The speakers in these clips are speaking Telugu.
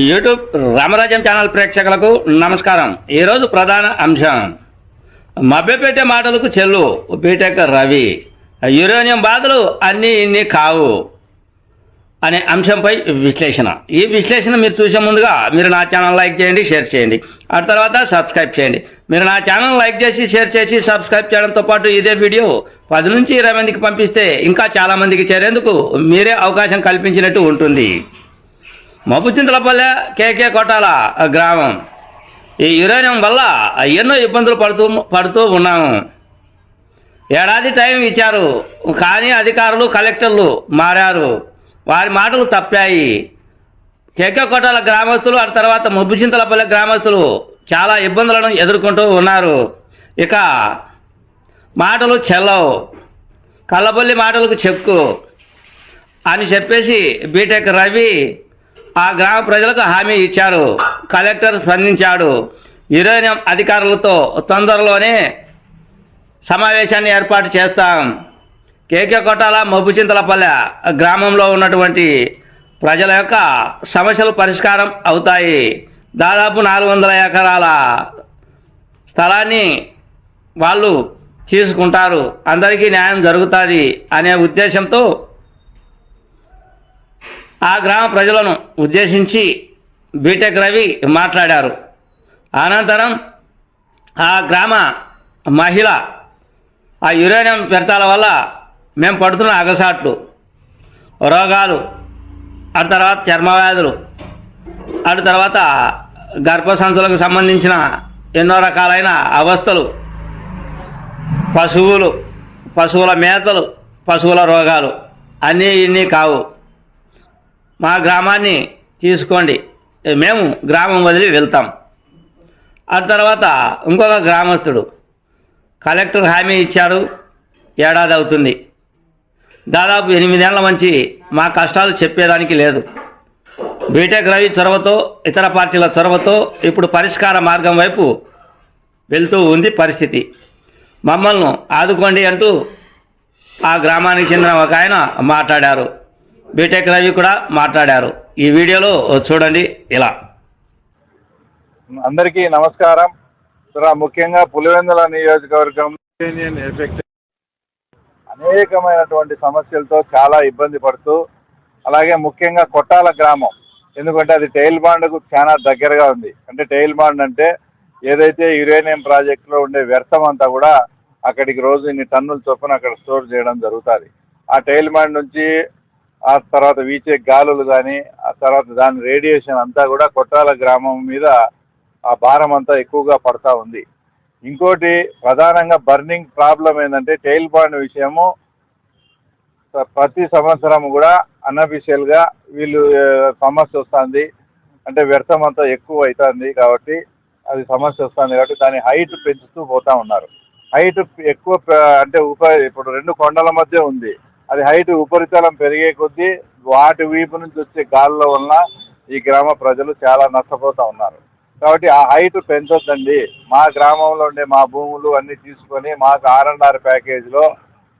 యూట్యూబ్ రామరాజ్యం ఛానల్ ప్రేక్షకులకు నమస్కారం. ఈరోజు ప్రధాన అంశం. మభ్యపెట్టే మాటలకు చెల్లు బీటెక్ రవి. యురేనియం బాధలు అన్నీ ఇన్ని కావు అనే అంశంపై విశ్లేషణ. ఈ విశ్లేషణ మీరు చూసే ముందుగా మీరు నా ఛానల్ లైక్ చేయండి షేర్ చేయండి. ఆ తర్వాత సబ్స్క్రైబ్ చేయండి. మీరు నా ఛానల్ లైక్ చేసి షేర్ చేసి సబ్స్క్రైబ్ చేయడంతో పాటు ఇదే వీడియో పది నుంచి ఇరవై మందికి పంపిస్తే ఇంకా చాలామందికి చేరేందుకు మీరే అవకాశం కల్పించినట్టు ఉంటుంది. మబ్బుచింతలపల్లె కేకే కొట్టాల గ్రామం. ఈ యురేనియం వల్ల ఎన్నో ఇబ్బందులు పడుతూ పడుతూ ఉన్నాము. ఏడాది టైం ఇచ్చారు. కానీ అధికారులు కలెక్టర్లు మారారు. వారి మాటలు తప్పాయి. కేకే కొట్టాల గ్రామస్తులు ఆ తర్వాత ముబ్బుచింతలపల్లె గ్రామస్తులు చాలా ఇబ్బందులను ఎదుర్కొంటూ ఉన్నారు. ఇక మాటలు చెల్లవు. కళ్ళబొల్లి మాటలకు చెక్కు అని చెప్పేసి బీటెక్ రవి ఆ గ్రామ ప్రజలకు హామీ ఇచ్చారు కలెక్టర్ స్పందించాడు. యురేనియం అధికారులతో తొందరలోనే సమావేశాన్ని ఏర్పాటు చేస్తాం. కేకే కొట్టాల మబ్బుచింతలపల్లె గ్రామంలో ఉన్నటువంటి ప్రజల యొక్క సమస్యలు పరిష్కారం అవుతాయి. దాదాపు నాలుగు వందల ఎకరాల స్థలాన్ని వాళ్ళు తీసుకుంటారు. అందరికీ న్యాయం జరుగుతుంది అనే ఉద్దేశంతో ఆ గ్రామ ప్రజలను ఉద్దేశించి బీటెక్ రవి మాట్లాడారు. అనంతరం ఆ గ్రామ మహిళ ఆ యురేనియం వ్యర్థాల వల్ల మేము పడుతున్న అగసాట్లు రోగాలు ఆ తర్వాత చర్మవ్యాధులు అటు తర్వాత గర్భసంచులకు సంబంధించిన ఎన్నో రకాలైన అవస్థలు పశువులు పశువుల మేతలు పశువుల రోగాలు అన్నీ ఇన్ని కావు. మా గ్రామాన్ని తీసుకోండి. మేము గ్రామం వదిలి వెళ్తాం. ఆ తర్వాత ఇంకొక గ్రామస్తుడు కలెక్టర్ హామీ ఇచ్చాడు. ఏడాది అవుతుంది. దాదాపు ఎనిమిదేళ్ళ మంచి మా కష్టాలు చెప్పేదానికి లేదు. బీటెక్ రవి చొరవతో ఇతర పార్టీల చొరవతో ఇప్పుడు పరిష్కార మార్గం వైపు వెళ్తూ ఉంది పరిస్థితి. మమ్మల్ని ఆదుకోండి అంటూ ఆ గ్రామానికి చెందిన ఒక ఆయన మాట్లాడారు. బీటెక్ రవి కూడా మాట్లాడారు. ఈ వీడియోలో చూడండి ఇలా. అందరికీ నమస్కారం. ముఖ్యంగా పులివెందుల నియోజకవర్గం ఎఫెక్ట్ అనేకమైనటువంటి సమస్యలతో చాలా ఇబ్బంది పడుతూ అలాగే ముఖ్యంగా కొట్టాల గ్రామం. ఎందుకంటే అది టైల్ బాండ్కు చాలా దగ్గరగా ఉంది. అంటే టైల్ బాండ్ అంటే ఏదైతే యురేనియం ప్రాజెక్టులో ఉండే వ్యర్థం అంతా కూడా అక్కడికి రోజు ఇన్ని టన్నుల చొప్పున అక్కడ స్టోర్ చేయడం జరుగుతుంది. ఆ టైల్ బాండ్ నుంచి ఆ తర్వాత వీచే గాలులు కానీ ఆ తర్వాత దాని రేడియేషన్ అంతా కూడా కొట్టాల గ్రామం మీద ఆ భారం అంతా ఎక్కువగా పడతా ఉంది. ఇంకోటి ప్రధానంగా బర్నింగ్ ప్రాబ్లం ఏంటంటే టైల్ బాండ్ విషయము. ప్రతి సంవత్సరం కూడా అన్అఫీషియల్గా వీళ్ళు సమస్య వస్తుంది. అంటే వ్యర్థం అంతా ఎక్కువ అవుతుంది కాబట్టి అది సమస్య వస్తుంది కాబట్టి దాని హైట్ పెంచుతూ పోతా ఉన్నారు. హైట్ ఎక్కువ అంటే ఉప ఇప్పుడు రెండు కొండల మధ్య ఉంది. అది హైట్ ఉపరితలం పెరిగే కొద్దీ వాటి వీపు నుంచి వచ్చే గాల్లో వలన ఈ గ్రామ ప్రజలు చాలా నష్టపోతూ ఉన్నారు. కాబట్టి ఆ హైట్ పెంచొద్దండి. మా గ్రామంలో ఉండే మా భూములు అన్నీ తీసుకొని మాకు ఆర్ అండ్ ఆర్ ప్యాకేజ్లో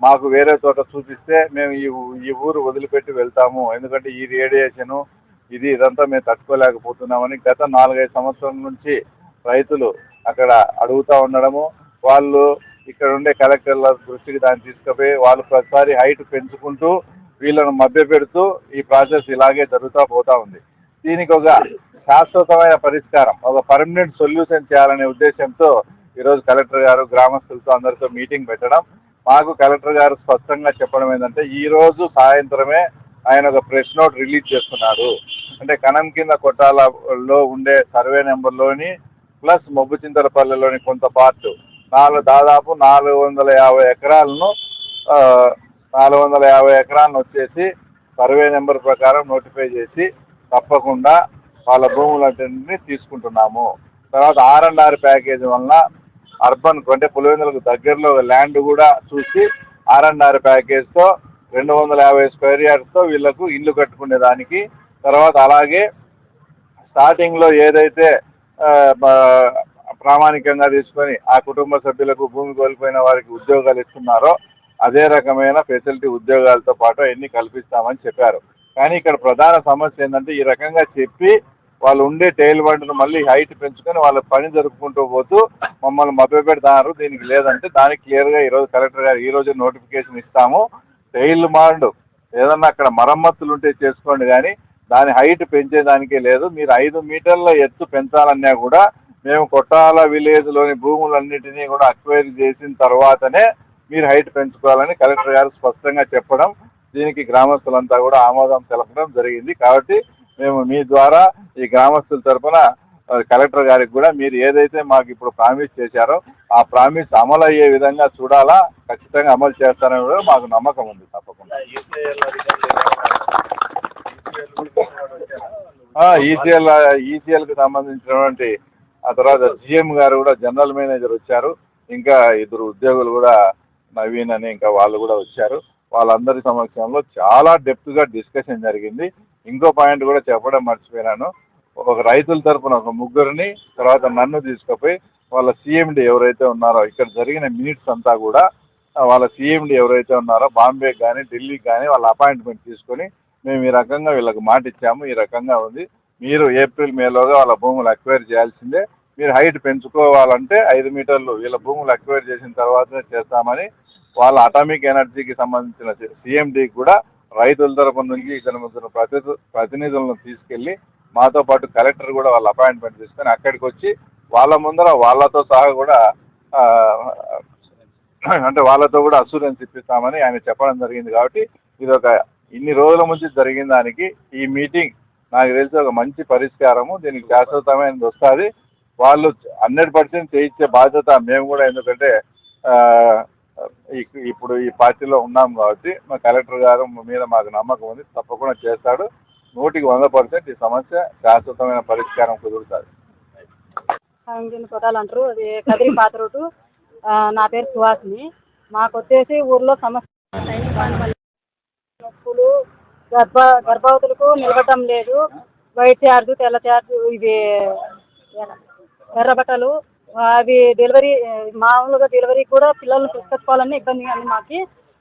మాకు వేరే చోట చూపిస్తే మేము ఈ ఈ ఊరు వదిలిపెట్టి వెళ్తాము. ఎందుకంటే ఈ రేడియేషను ఇది ఇదంతా మేము తట్టుకోలేకపోతున్నామని గత నాలుగైదు సంవత్సరం నుంచి రైతులు అక్కడ అడుగుతూ ఉండడము. వాళ్ళు ఇక్కడ ఉండే కలెక్టర్ల దృష్టికి దాన్ని తీసుకుపోయి వాళ్ళు ప్రతిసారి హైట్ పెంచుకుంటూ వీళ్ళను మభ్యపెడుతూ ఈ ప్రాసెస్ ఇలాగే జరుగుతూ పోతా ఉంది. దీనికి ఒక శాశ్వతమైన పరిష్కారం ఒక పర్మనెంట్ సొల్యూషన్ చేయాలనే ఉద్దేశంతో ఈరోజు కలెక్టర్ గారు గ్రామస్తులతో అందరితో మీటింగ్ పెట్టడం. మాకు కలెక్టర్ గారు స్పష్టంగా చెప్పడం ఏంటంటే ఈ రోజు సాయంత్రమే ఆయన ఒక ప్రెస్ నోట్ రిలీజ్ చేస్తున్నాడు. అంటే కణం కింద కొట్టాలలో ఉండే సర్వే నెంబర్లోని ప్లస్ మొబ్బుచింతలపల్లెలోని కొంత పార్ట్ నాలుగు దాదాపు నాలుగు వందల యాభై ఎకరాలను నాలుగు వందల యాభై ఎకరాలను వచ్చేసి సర్వే నెంబర్ ప్రకారం నోటిఫై చేసి తప్పకుండా వాళ్ళ భూములన్నింటినీ తీసుకుంటున్నాము. తర్వాత ఆర్ అండ్ ఆర్ ప్యాకేజ్ వలన అర్బన్ అంటే పులివెందులకు దగ్గరలో ల్యాండ్ కూడా చూసి ఆర్ అండ్ ఆర్ ప్యాకేజ్తో రెండు వందల యాభై స్క్వేర్ యార్డ్స్తో వీళ్ళకు ఇల్లు కట్టుకునే దానికి తర్వాత అలాగే స్టార్టింగ్లో ఏదైతే ప్రామాణికంగా తీసుకొని ఆ కుటుంబ సభ్యులకు భూమి కోల్పోయిన వారికి ఉద్యోగాలు ఇస్తున్నారో అదే రకమైన ఫెసిలిటీ ఉద్యోగాలతో పాటు అన్ని కల్పిస్తామని చెప్పారు. కానీ ఇక్కడ ప్రధాన సమస్య ఏంటంటే ఈ రకంగా చెప్పి వాళ్ళు ఉండే టైల్ బండ్ను మళ్ళీ హైట్ పెంచుకొని వాళ్ళ పని జరుపుకుంటూ పోతూ మమ్మల్ని మభ్యపెడతారు దీనికి లేదంటే దానికి క్లియర్గా ఈరోజు కలెక్టర్ గారు ఈ రోజు నోటిఫికేషన్ ఇస్తాము. టైల్ బాండ్ ఏదన్నా అక్కడ మరమ్మతులు ఉంటే చేసుకోండి కానీ దాని హైట్ పెంచేదానికే లేదు. మీరు ఐదు మీటర్ల ఎత్తు పెంచాలన్నా కూడా మేము కొట్టాల విలేజ్లోని భూములన్నిటినీ కూడా అక్వైర్ చేసిన తర్వాతనే మీరు హైట్ పెంచుకోవాలని కలెక్టర్ గారు స్పష్టంగా చెప్పడం దీనికి గ్రామస్తులంతా కూడా ఆమోదం తెలపడం జరిగింది. కాబట్టి మేము మీ ద్వారా ఈ గ్రామస్తుల తరపున ఆ, కలెక్టర్ గారికి కూడా మీరు ఏదైతే మాకు ఇప్పుడు ప్రామిస్ చేశారో ఆ ప్రామిస్ అమలు అయ్యే విధంగా చూడాలా ఖచ్చితంగా అమలు చేస్తారని కూడా మాకు నమ్మకం ఉంది తప్పకుండా. ఈసీఎల్ ఈసీఎల్కి సంబంధించినటువంటి ఆ తర్వాత జిఎం గారు కూడా జనరల్ మేనేజర్ వచ్చారు. ఇంకా ఇద్దరు ఉద్యోగులు కూడా నవీన్ అని ఇంకా వాళ్ళు కూడా వచ్చారు. వాళ్ళందరి సమక్షంలో చాలా డెప్త్గా డిస్కషన్ జరిగింది. ఇంకో పాయింట్ కూడా చెప్పడం మర్చిపోయినాను. ఒక రైతుల తరపున ఒక ముగ్గురిని తర్వాత నన్ను తీసుకుపోయి వాళ్ళ సీఎండి ఎవరైతే ఉన్నారో ఇక్కడ జరిగిన మినిట్స్ అంతా కూడా వాళ్ళ సీఎండి ఎవరైతే ఉన్నారో బాంబే కానీ ఢిల్లీకి కానీ వాళ్ళ అపాయింట్మెంట్ తీసుకొని మేము ఈ రకంగా వీళ్ళకి మాట ఇచ్చాము ఈ రకంగా ఉంది. మీరు ఏప్రిల్ మేలోగా వాళ్ళ భూములు అక్వైర్ చేయాల్సిందే. మీరు హైట్ పెంచుకోవాలంటే ఐదు మీటర్లు. వీళ్ళ భూములు అక్వైర్ చేసిన తర్వాతనే చేస్తామని వాళ్ళ అటామిక్ ఎనర్జీకి సంబంధించిన సీఎండీకి కూడా రైతుల తరపు నుంచి ఇద్దరు ముగ్గురు ప్రతి ప్రతినిధులను తీసుకెళ్ళి మాతో పాటు కలెక్టర్ కూడా వాళ్ళ అపాయింట్మెంట్ తీసుకొని అక్కడికి వచ్చి వాళ్ళ ముందర వాళ్ళతో సహా కూడా అంటే వాళ్ళతో కూడా అసూరెన్స్ ఇప్పిస్తామని ఆయన చెప్పడం జరిగింది కాబట్టి ఇది ఒక ఇన్ని రోజుల నుంచి జరిగిన దానికి ఈ మీటింగ్ నాకు తెలిసి ఒక మంచి పరిష్కారము. దీనికి శాశ్వతమైనది వస్తుంది. వాళ్ళు హండ్రెడ్ పర్సెంట్ చేయించే బాధ్యత మేము కూడా ఎందుకంటే ఇప్పుడు ఈ పార్టీలో ఉన్నాం కాబట్టి మా కలెక్టర్ గారు మీద మాకు నమ్మకం ఉంది తప్పకుండా చేస్తాడు. నూటికి వంద పర్సెంట్ ఈ సమస్య శాశ్వతమైన పరిష్కారం కుదురుతుంది. అంటారు అది కదిరి పాత రోడ్డు. నా పేరు సుహాసిని. మాకు వచ్చేసి ఊర్లో సమస్య నొప్పులు గర్భ గర్భవతులకు నిలవటం లేదు. వైట్ చార్జ్ తెల్ల చార్జ్ ఇది ఎర్ర బట్టలు అవి డెలివరీ మామూలుగా డెలివరీ కూడా పిల్లల్ని తీసుకొచ్చుకోవాలని ఇబ్బందిగా ఉంది మాకు.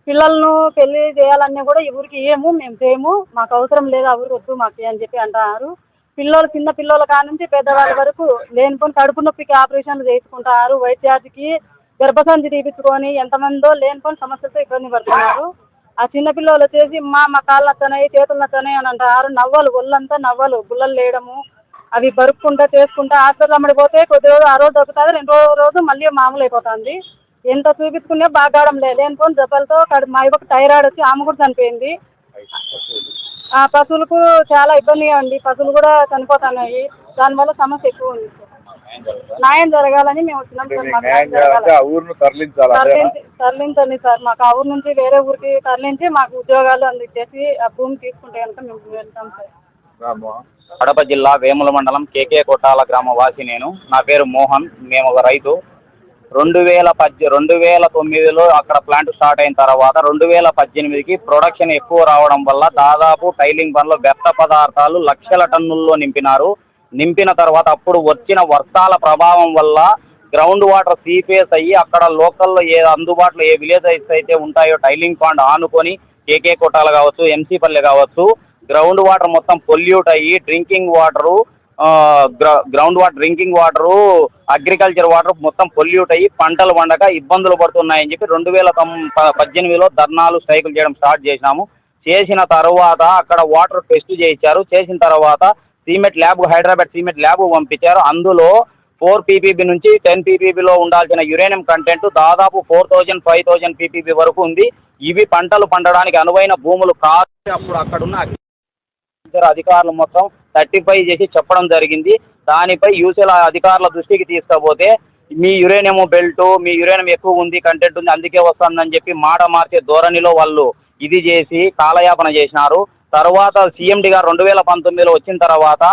పిల్లలను పెళ్ళి చేయాలన్నా కూడా ఈ ఊరికి ఏము మేము చేయము. మాకు అవసరం లేదు ఆ ఊరికి వద్దు మాకు అని చెప్పి అంటున్నారు పిల్లలు చిన్న పిల్లల కాడ నుంచి పెద్దవాళ్ళ వరకు లేనిపోని కడుపు నొప్పికి ఆపరేషన్లు చేసుకుంటారు వైట్ ఛార్జ్కి గర్భసంచి తీపించుకొని ఎంతమందో లేనిపోని సమస్యలతో ఇబ్బంది పడుతున్నారు. ఆ చిన్న పిల్లలు వచ్చేసి మా మా కాళ్ళు నచ్చనాయి చేతులు నచ్చనాయి అని అంటారు. నవ్వలు ఒళ్ళంతా నవ్వలు. గుల్లలు లేయడము అవి బరుక్కుంటా చేసుకుంటా హాస్పిటల్ అమ్మడి పోతే కొద్ది రోజు ఆ రోజు దొరుకుతుంది రెండో రోజు మళ్ళీ మామూలు అయిపోతుంది ఎంత చూపించుకునే బాగాడం లేనిపోని జబ్బలతో కడు- మా ఇవ్వకు థైరాయిడ్ వచ్చి ఆమె కూడా చనిపోయింది. ఆ పశువులకు చాలా ఇబ్బందిగా ఉంది పశువులు కూడా చనిపోతున్నాయి. దానివల్ల సమస్య ఎక్కువ ఉంది. సార్ న్యాయం జరగాలని మేము వచ్చినాం తరలించి తరలించండి సార్. మాకు ఆ ఊరు నుంచి వేరే ఊరికి తరలించి మాకు ఉద్యోగాలు అందించేసి ఆ భూమి తీసుకుంటే కనుక మేము వెళ్తాం సార్. కడప జిల్లా వేముల మండలం కేకే కొట్టాల గ్రామ వాసి నేను. నా పేరు మోహన్ మేము ఒక రైతు. రెండు వేల పద్దె రెండు వేల తొమ్మిదిలో అక్కడ ప్లాంట్ స్టార్ట్ అయిన తర్వాత రెండు వేల పద్దెనిమిదికి ప్రొడక్షన్ ఎక్కువ రావడం వల్ల దాదాపు టైలింగ్ పనులు వ్యర్థ పదార్థాలు లక్షల టన్నుల్లో నింపినారు. నింపిన తర్వాత అప్పుడు వచ్చిన వర్షాల ప్రభావం వల్ల గ్రౌండ్ వాటర్ సీపేస్ అయ్యి అక్కడ లోకల్లో ఏ అందుబాటులో ఏ విలేజెస్ అయితే ఉంటాయో టైలింగ్ పాండ్ ఆనుకొని కేకే కొట్టాలు కావచ్చు ఎంసీపల్లి కావచ్చు గ్రౌండ్ వాటర్ మొత్తం పొల్యూట్ అయ్యి drinking water ground water drinking water agriculture water మొత్తం పొల్యూట్ అయ్యి పంటలు పండక ఇబ్బందులు పడుతున్నాయని చెప్పి రెండు వేల ప- పద్దెనిమిదిలో ధర్నాలు స్ట్రైకులు చేయడం స్టార్ట్ చేసినాము. చేసిన తర్వాత అక్కడ వాటర్ టెస్ట్ చేయించారు. చేసిన తర్వాత cement lab Hyderabad cement lab పంపించారు. అందులో ఫోర్ పీపీబీ నుంచి టెన్ పీపీబీలో ఉండాల్సిన యురేనియం కంటెంట్ దాదాపు four thousand five thousand ppb వరకు ఉంది. ఇవి పంటలు పండడానికి అనువైన భూములు కాదు. అప్పుడు అక్కడున్న ఇద్దరు అధికారులు మొత్తం సర్టిఫై చేసి చెప్పడం జరిగింది. దానిపై యూసీఎల్ అధికారుల దృష్టికి తీసుకపోతే మీ యురేనియం బెల్ట్ మీ యురేనియం ఎక్కువ ఉంది కంటెంట్ ఉంది అందుకే వస్తుందని చెప్పి మాట మార్చే ధోరణిలో వాళ్ళు ఇది చేసి కాలయాపన చేసినారు. తర్వాత సీఎండి గారు రెండు వేల పంతొమ్మిదిలో వచ్చిన తర్వాత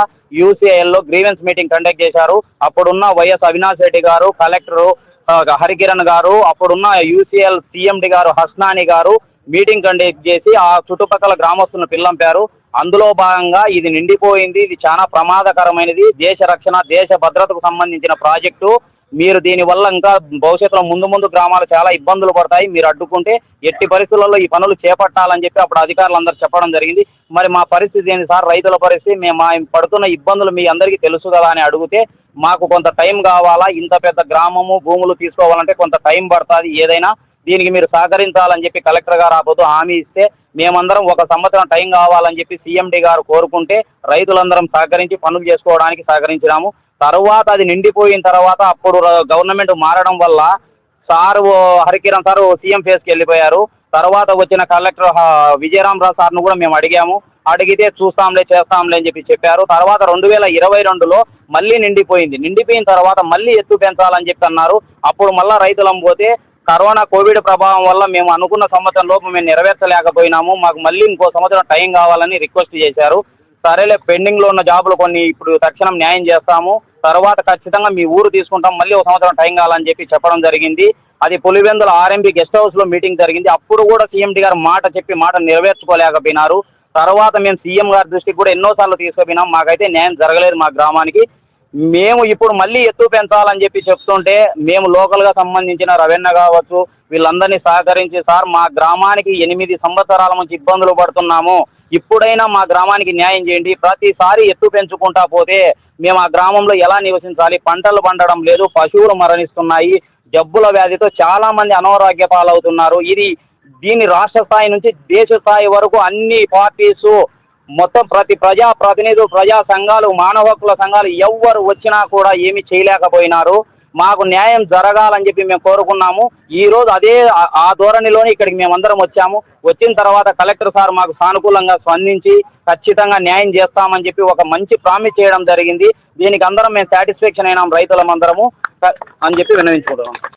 యూసీఐఎల్లో గ్రీవెన్స్ మీటింగ్ కండక్ట్ చేశారు. అప్పుడున్న వైఎస్ అవినాష్ రెడ్డి గారు కలెక్టరు హరికిరణ్ గారు అప్పుడున్న యూసీఎల్ సీఎండి గారు హస్నాని గారు మీటింగ్ కండక్ట్ చేసి ఆ చుట్టుపక్కల గ్రామస్తులను పిల్లంపారు. అందులో భాగంగా ఇది నిండిపోయింది. ఇది చాలా ప్రమాదకరమైనది. దేశ రక్షణ దేశ భద్రతకు సంబంధించిన ప్రాజెక్టు. మీరు దీనివల్ల ఇంకా భవిష్యత్తులో ముందు ముందు గ్రామాలు చాలా ఇబ్బందులు పడతాయి. మీరు అడ్డుకుంటే ఎట్టి పరిస్థితుల్లో ఈ పనులు చేపట్టాలని చెప్పి అప్పుడు అధికారులు అందరూ చెప్పడం జరిగింది. మరి మా పరిస్థితి ఏంటి సార్? రైతుల పరిస్థితి మేము మా పడుతున్న ఇబ్బందులు మీ అందరికీ తెలుసు కదా అని అడిగితే మాకు కొంత టైం కావాలా? ఇంత పెద్ద గ్రామము భూములు తీసుకోవాలంటే కొంత టైం పడుతుంది ఏదైనా. దీనికి మీరు సహకరించాలని చెప్పి కలెక్టర్ గారు ఆపోతూ హామీ ఇస్తే మేమందరం ఒక సంవత్సరం టైం కావాలని చెప్పి సీఎండి గారు కోరుకుంటే రైతులందరం సహకరించి పనులు చేసుకోవడానికి సహకరించినాము. తర్వాత అది నిండిపోయిన తర్వాత అప్పుడు గవర్నమెంట్ మారడం వల్ల సారు హరికిరణ్ సార్ సీఎం ఫేస్కి వెళ్ళిపోయారు. తర్వాత వచ్చిన కలెక్టర్ విజయరామరావు సార్ను కూడా మేము అడిగాము. అడిగితే చూస్తాంలే చేస్తాంలే అని చెప్పి చెప్పారు. తర్వాత రెండు వేల ఇరవై రెండులో మళ్ళీ నిండిపోయింది. నిండిపోయిన తర్వాత మళ్ళీ ఎత్తు పెంచాలని చెప్పి అన్నారు. అప్పుడు మళ్ళీ రైతులం పోతే కరోనా కోవిడ్ ప్రభావం వల్ల మేము అనుకున్న సంవత్సరం లోపు మేము నెరవేర్చలేకపోయినాము. మాకు మళ్ళీ ఇంకో సంవత్సరం టైం కావాలని రిక్వెస్ట్ చేశారు. సరేలే పెండింగ్లో ఉన్న జాబులు కొన్ని ఇప్పుడు తక్షణం న్యాయం చేస్తాము. తర్వాత ఖచ్చితంగా మీ ఊరు తీసుకుంటాం. మళ్ళీ ఒక సంవత్సరం టైం కావాలని చెప్పి చెప్పడం జరిగింది. అది పులివెందుల ఆర్ఎంపీ గెస్ట్ హౌస్లో మీటింగ్ జరిగింది. అప్పుడు కూడా సీఎండి గారు మాట చెప్పి మాట నెరవేర్చుకోలేకపోయినారు. తర్వాత మేము సీఎం గారి దృష్టికి కూడా ఎన్నోసార్లు తీసుకుపోయినాం. మాకైతే న్యాయం జరగలేదు మా గ్రామానికి. మేము ఇప్పుడు మళ్ళీ ఎత్తు పెంచాలని చెప్పి చెప్తుంటే మేము లోకల్గా సంబంధించిన రవెన్న కావచ్చు వీళ్ళందరినీ సహకరించి సార్ మా గ్రామానికి ఎనిమిది సంవత్సరాల నుంచి ఇబ్బందులు పడుతున్నాము. ఇప్పుడైనా మా గ్రామానికి న్యాయం చేయండి. ప్రతిసారి ఎత్తు పెంచుకుంటా పోతే మేము ఆ గ్రామంలో ఎలా నివసించాలి? పంటలు పండడం లేదు పశువులు మరణిస్తున్నాయి జబ్బుల వ్యాధితో చాలా మంది అనారోగ్య పాలవుతున్నారు ఇది దీన్ని రాష్ట్ర స్థాయి నుంచి దేశ స్థాయి వరకు అన్ని పార్టీసు మొత్తం ప్రతి ప్రజా ప్రతినిధులు ప్రజా సంఘాలు మానవ హక్కుల సంఘాలు ఎవ్వరు వచ్చినా కూడా ఏమి చేయలేకపోయినారు. మాకు న్యాయం జరగాలని చెప్పి మేము కోరుకున్నాము. ఈ రోజు అదే ఆ- ధోరణిలోనే ఇక్కడికి మేమందరం వచ్చాము. వచ్చిన తర్వాత కలెక్టర్ సార్ మాకు సానుకూలంగా స్పందించి ఖచ్చితంగా న్యాయం చేస్తామని చెప్పి ఒక మంచి ప్రామిస్ చేయడం జరిగింది. దీనికి అందరం మేము సాటిస్ఫాక్షన్ అయినాం రైతులం అందరము అని చెప్పి విన్నవించుకుంటున్నాం.